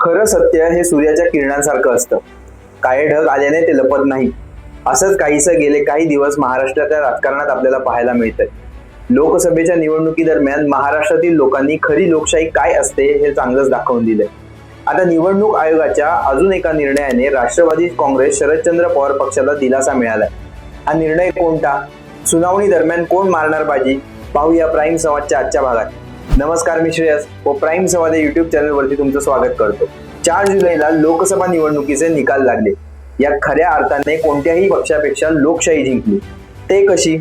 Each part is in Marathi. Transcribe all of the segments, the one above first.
खरं सत्य हे सूर्याच्या किरणांसारखं असतं. काळे ढग आल्याने ते लपत नाही. असंच काहीसं गेले काही दिवस महाराष्ट्राच्या राजकारणात आपल्याला पाहायला मिळतंय. लोकसभेच्या निवडणुकीदरम्यान महाराष्ट्रातील लोकांनी खरी लोकशाही काय असते हे चांगलंच दाखवून दिलंय. आता निवडणूक आयोगाच्या अजून एका निर्णयाने राष्ट्रवादी काँग्रेस शरदचंद्र पवार पक्षाला दिलासा मिळालाय. हा निर्णय कोणता? सुनावणी दरम्यान कोण मारणार बाजी? पाहूया प्राईम संवादच्या आजच्या भागात. नमस्कार मी श्रेयस. व प्राईम संवाद युट्यूब चॅनलवरती तुमचं स्वागत करतो. चार जुलैला लोकसभा निवडणुकीचे निकाल लागले. या खऱ्या अर्थाने कोणत्याही पक्षापेक्षा लोकशाही जिंकली. ते कशी?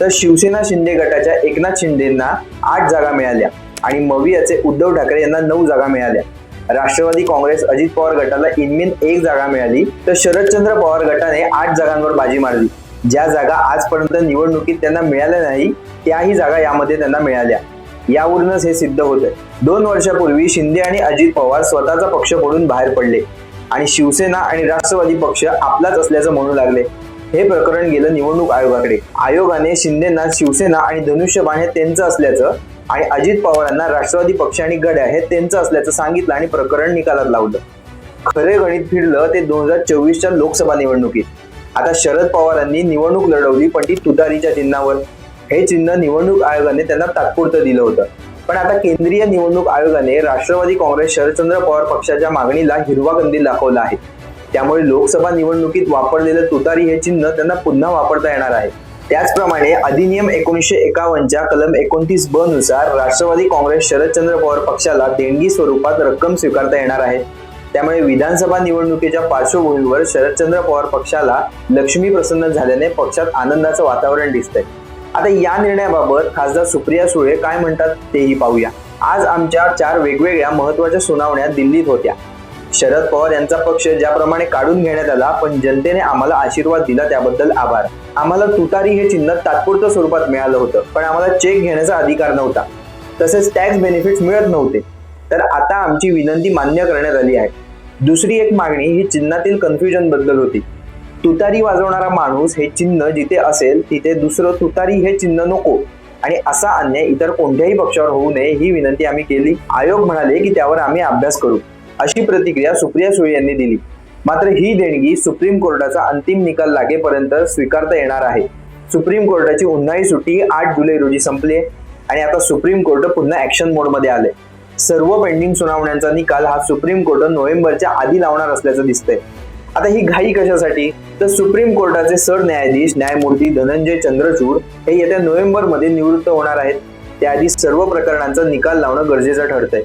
तर शिवसेना शिंदे गटाच्या एकनाथ शिंदेंना आठ जागा मिळाल्या आणि मवियाचे उद्धव ठाकरे यांना नऊ जागा मिळाल्या. राष्ट्रवादी काँग्रेस अजित पवार गटाला इनमिन एक जागा मिळाली तर शरदचंद्र पवार गटाने आठ जागांवर बाजी मारली. ज्या जागा आजपर्यंत निवडणुकीत त्यांना मिळाल्या नाही त्याही जागा यामध्ये त्यांना मिळाल्या. यावरूनच हे सिद्ध होतंय दोन वर्षापूर्वी शिंदे आणि अजित पवार स्वतःचा पक्ष पडून बाहेर पडले आणि शिवसेना आणि राष्ट्रवादी पक्ष आपलाच असल्याचं म्हणू लागले. हे प्रकरण गेलं निवडणूक आयोगाकडे. आयोगाने शिंदेना शिवसेना आणि धनुष्यबाण हे त्यांचं असल्याचं आणि अजित पवारांना राष्ट्रवादी पक्ष आणि गड्या हे त्यांचं असल्याचं सांगितलं आणि प्रकरण निकालात लावलं. खरे गणित फिरलं ते दोन हजार चोवीसच्या लोकसभा निवडणुकीत. आता शरद पवारांनी निवडणूक लढवली पण ती तुतारीच्या चिन्हावर. हे चिन्ह निवडणूक आयोगाने त्यांना तात्पुरतं दिलं होतं. पण आता केंद्रीय निवडणूक आयोगाने राष्ट्रवादी काँग्रेस शरदचंद्र पवार पक्षाच्या मागणीला हिरवा कंदील दाखवला आहे. त्यामुळे लोकसभा निवडणुकीत वापरलेलं तुतारी हे चिन्ह त्यांना पुन्हा वापरता येणार आहे. त्याचप्रमाणे अधिनियम एकोणीसशे एकावन्नच्या कलम एकोणतीस ब नुसार राष्ट्रवादी काँग्रेस शरदचंद्र पवार पक्षाला देणगी स्वरूपात रक्कम स्वीकारता येणार आहे. त्यामुळे विधानसभा निवडणुकीच्या पार्श्वभूमीवर शरदचंद्र पवार पक्षाला लक्ष्मी प्रसन्न झाल्याने पक्षात आनंदाचं वातावरण दिसतंय. आता या निर्णयाबाबत खासदार सुप्रिया सुळे काय म्हणतात तेही पाहूया. आज आमच्या चार वेगवेगळ्या महत्त्वाच्या सुनावण्या दिल्लीत होत्या. शरद पवार यांचा पक्ष ज्याप्रमाणे काढून घेण्यात आला पण जनतेने आम्हाला आशीर्वाद दिला त्याबद्दल आभार. आम्हाला तुतारी हे चिन्ह तात्पुरतं स्वरूपात मिळालं होतं पण आम्हाला चेक घेण्याचा अधिकार नव्हता. तसेच टॅक्स बेनिफिट्स मिळत नव्हते. तर आता आमची विनंती मान्य करण्यात आली आहे. दुसरी एक मागणी ही चिन्हातील कन्फ्युजनबद्दल होती. तुतारी वाजवणारा माणूस हे चिन्ह जिथे असेल तिथे दुसरं तुतारी हे चिन्ह नको. आणि असा अन्याय इतर कोणत्याही पक्षावर होऊ नये ही विनंती आम्ही केली. आयोग म्हणाले की त्यावर आम्ही अभ्यास करू. अशी प्रतिक्रिया सुप्रिया सुळे यांनी दिली. मात्र ही देणगी सुप्रीम कोर्टाचा अंतिम निकाल लागेपर्यंत स्वीकारता येणार आहे. सुप्रीम कोर्टाची उन्हाळी सुट्टी आठ जुलै रोजी संपली आहे. आणि आता सुप्रीम कोर्ट पुन्हा ऍक्शन मोडमध्ये आले सर्व पेंडिंग सुनावण्यांचा निकाल हा सुप्रीम कोर्ट नोव्हेंबरच्या आधी लावणार असल्याचं दिसतंय. आता ही घाई कशासाठी? तर सुप्रीम कोर्टाचे सरन्यायाधीश न्यायमूर्ती धनंजय चंद्रचूड हे येत्या नोव्हेंबरमध्ये निवृत्त होणार आहेत. त्याआधी सर्व प्रकरणांचा निकाल लावणं गरजेचं ठरतंय.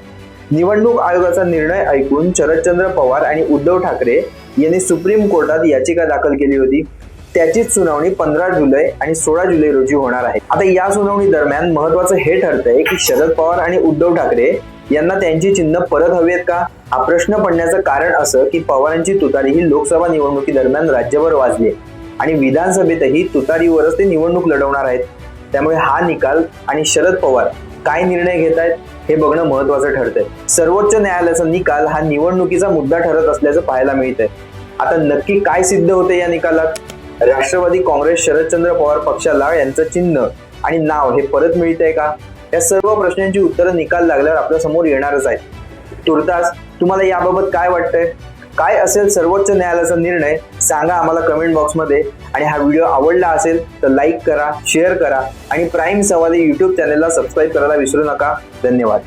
निवडणूक आयोगाचा निर्णय ऐकून शरदचंद्र पवार आणि उद्धव ठाकरे यांनी सुप्रीम कोर्टात याचिका दाखल केली होती. त्याचीच सुनावणी पंधरा जुलै आणि सोळा जुलै रोजी होणार आहे. आता या सुनावणी दरम्यान महत्वाचं हे ठरतंय की शरद पवार आणि उद्धव ठाकरे यांना त्यांची चिन्ह परत हवी आहेत का? हा प्रश्न पडण्याचं कारण असं की पवारांची तुतारी ही लोकसभा निवडणुकी दरम्यान राज्यभर वाजली आणि विधानसभेतही तुतारीवरच ते निवडणूक लढवणार आहेत. त्यामुळे हा निकाल आणि शरद पवार काय निर्णय घेत आहेत हे बघणं महत्वाचं ठरतंय. सर्वोच्च न्यायालयाचा निकाल हा निवडणुकीचा मुद्दा ठरत असल्याचं पाहायला मिळतंय. आता नक्की काय सिद्ध होते या निकालात? राष्ट्रवादी काँग्रेस शरदचंद्र पवार पक्षाला यांचं चिन्ह आणि नाव हे परत मिळतंय का? या सर्व प्रश्नांची उत्तरं निकाल लागल्यावर आपल्यासमोर येणारच आहे तुर्तास तुम्हाला याबाबत काय वाटतंय? काय असेल सर्वोच्च न्यायालयाचा निर्णय? सांगा आम्हाला कमेंट बॉक्समध्ये आणि हा व्हिडिओ आवडला असेल तर लाईक करा शेअर करा आणि प्राईम सवाल यूट्यूब चॅनलला सबस्क्राईब करायला विसरू नका. धन्यवाद.